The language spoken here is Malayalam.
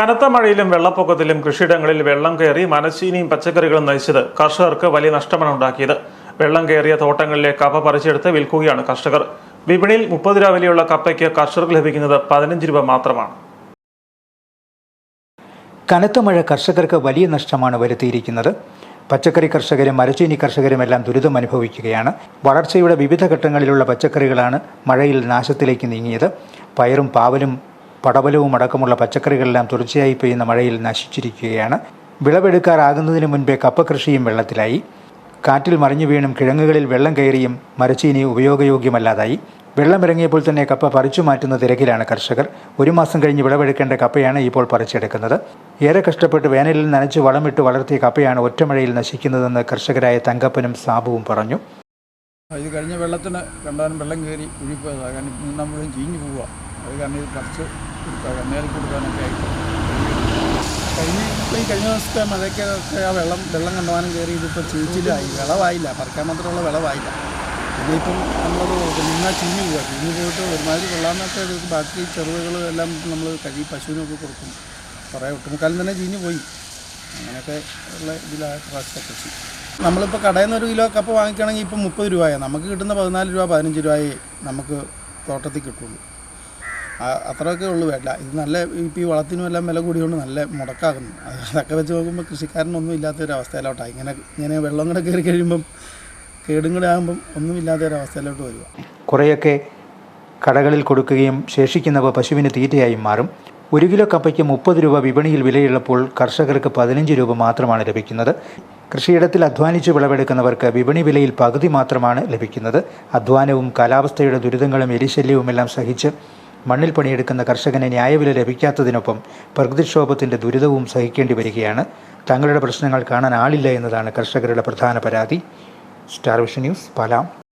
കനത്ത മഴയിലും വെള്ളപ്പൊക്കത്തിലും കൃഷിയിടങ്ങളിൽ വെള്ളം കയറി മനശ്ശീനിയും പച്ചക്കറികളും നയിച്ചത് കർഷകർക്ക് വലിയ നഷ്ടമാണ് ഉണ്ടാക്കിയത്. വെള്ളം കയറിയ തോട്ടങ്ങളിലെ കപ്പ പറിച്ചെടുത്ത് വിൽക്കുകയാണ് കർഷകർ. വിപണിയിൽ മുപ്പത് രൂപ വിലയുള്ള കപ്പയ്ക്ക് കർഷകർക്ക് ലഭിക്കുന്നത് പതിനഞ്ച് രൂപ മാത്രമാണ്. കനത്ത മഴ കർഷകർക്ക് വലിയ നഷ്ടമാണ് വരുത്തിയിരിക്കുന്നത്. പച്ചക്കറി കർഷകരും മരച്ചീനി കർഷകരും എല്ലാം ദുരിതം അനുഭവിക്കുകയാണ്. വളർച്ചയുടെ വിവിധ ഘട്ടങ്ങളിലുള്ള പച്ചക്കറികളാണ് മഴയിൽ നാശത്തിലേക്ക് നീങ്ങിയത്. പയറും പാവലും പടവലവും അടക്കമുള്ള പച്ചക്കറികളെല്ലാം തുടർച്ചയായി പെയ്യുന്ന മഴയിൽ നശിച്ചിരിക്കുകയാണ്. വിളവെടുക്കാറാകുന്നതിന് മുൻപേ കപ്പ കൃഷിയും വെള്ളത്തിലായി. കാറ്റിൽ മറിഞ്ഞു വീണും കിഴങ്ങുകളിൽ വെള്ളം കയറിയും മരച്ചീനി ഉപയോഗയോഗ്യമല്ലാതായി. വെള്ളമിറങ്ങിയപ്പോൾ തന്നെ കപ്പ പറിച്ചു മാറ്റുന്ന തിരക്കിലാണ് കർഷകർ. ഒരു മാസം കഴിഞ്ഞ് വിളവെടുക്കേണ്ട കപ്പയാണ് ഇപ്പോൾ പറിച്ചെടുക്കുന്നത്. ഏറെ കഷ്ടപ്പെട്ട് വേനലിൽ നനച്ച് വളമിട്ട് വളർത്തിയ കപ്പയാണ് ഒറ്റമഴയിൽ നശിക്കുന്നതെന്ന് കർഷകരായ തങ്കപ്പനും സാബുവും പറഞ്ഞു. ഇത് കഴിഞ്ഞ വെള്ളത്തിന് കണ്ടാലും വെള്ളം കയറി ഒഴിപ്പോയതാണ് കാരണം മൂന്നാം മുഴുവൻ ചീഞ്ഞു പോവുക അത് കണ്ണീർ കുറച്ച് കൊടുക്കുക കണ്ണീർ കൊടുക്കാനൊക്കെ ആയിട്ട്. കഴിഞ്ഞ ഈ കഴിഞ്ഞ ദിവസത്തെ മഴയ്ക്ക് ഒക്കെ ആ വെള്ളം വെള്ളം കണ്ടുവാനും കയറി ഇതിപ്പോൾ ചീച്ചിലായി വിളവായില്ല. പറിക്കാൻ മാത്രമുള്ള വിളവായില്ല. ഇനിയിപ്പം നമ്മളത് നിന്നാൽ ചീഞ്ഞു പോവുക ചീഞ്ഞു പോയിട്ട് ഒരുമാതിരി കൊള്ളാമെന്നൊക്കെ ബാക്കി ചെറുതുകൾ എല്ലാം നമ്മൾ കഴുകി പശുവിനൊക്കെ കൊടുക്കും. കുറേ ഒട്ടുമുക്കാലും തന്നെ ചീഞ്ഞു പോയി. അങ്ങനെയൊക്കെ ഉള്ള ഇതിലാണ് പ്രാവശ്യത്തെ കൃഷി. നമ്മളിപ്പോൾ കടയിൽ നിന്ന് ഒരു കിലോ കപ്പ വാങ്ങിക്കുകയാണെങ്കിൽ ഇപ്പം മുപ്പത് രൂപയാണ് നമുക്ക് കിട്ടുന്ന പതിനാല് രൂപ പതിനഞ്ച് രൂപയെ നമുക്ക് തോട്ടത്തിൽ കിട്ടുള്ളൂ. അത്രയൊക്കെ ഉള്ളൂ. വേണ്ട ഇത് നല്ല ഇപ്പോൾ ഈ വളത്തിനും എല്ലാം വില കൂടിയോണ്ട് നല്ല മുടക്കാകുന്നു അത് അതൊക്കെ വെച്ച് നോക്കുമ്പോൾ കൃഷിക്കാരനൊന്നും ഇല്ലാത്തൊരവസ്ഥയിലോട്ടാണ് ഇങ്ങനെ ഇങ്ങനെ വെള്ളം കൂടെ കയറി കഴിയുമ്പം കേടും കൂടെ ആകുമ്പം ഒന്നും ഇല്ലാത്തൊരവസ്ഥയിലോട്ട് വരിക കുറേയൊക്കെ കടകളിൽ കൊടുക്കുകയും ശേഷിക്കുന്നവ പശുവിന് തീറ്റയായും മാറും. ഒരു കിലോ കപ്പയ്ക്ക് മുപ്പത് രൂപ വിപണിയിൽ വിലയുള്ളപ്പോൾ കർഷകർക്ക് പതിനഞ്ച് രൂപ മാത്രമാണ് ലഭിക്കുന്നത്. കൃഷിയിടത്തിൽ അധ്വാനിച്ച് വിളവെടുക്കുന്നവർക്ക് വിപണി വിലയിൽ പകുതി മാത്രമാണ് ലഭിക്കുന്നത്. അധ്വാനവും കാലാവസ്ഥയുടെ ദുരിതങ്ങളും എലിശല്യവുമെല്ലാം സഹിച്ച് മണ്ണിൽ പണിയെടുക്കുന്ന കർഷകന് ന്യായവില ലഭിക്കാത്തതിനൊപ്പം പ്രകൃതിക്ഷോഭത്തിന്റെ ദുരിതവും സഹിക്കേണ്ടി വരികയാണ്. തങ്ങളുടെ പ്രശ്നങ്ങൾ കാണാൻ ആളില്ല എന്നതാണ് കർഷകരുടെ പ്രധാന പരാതി. Star Vision News പാലാം.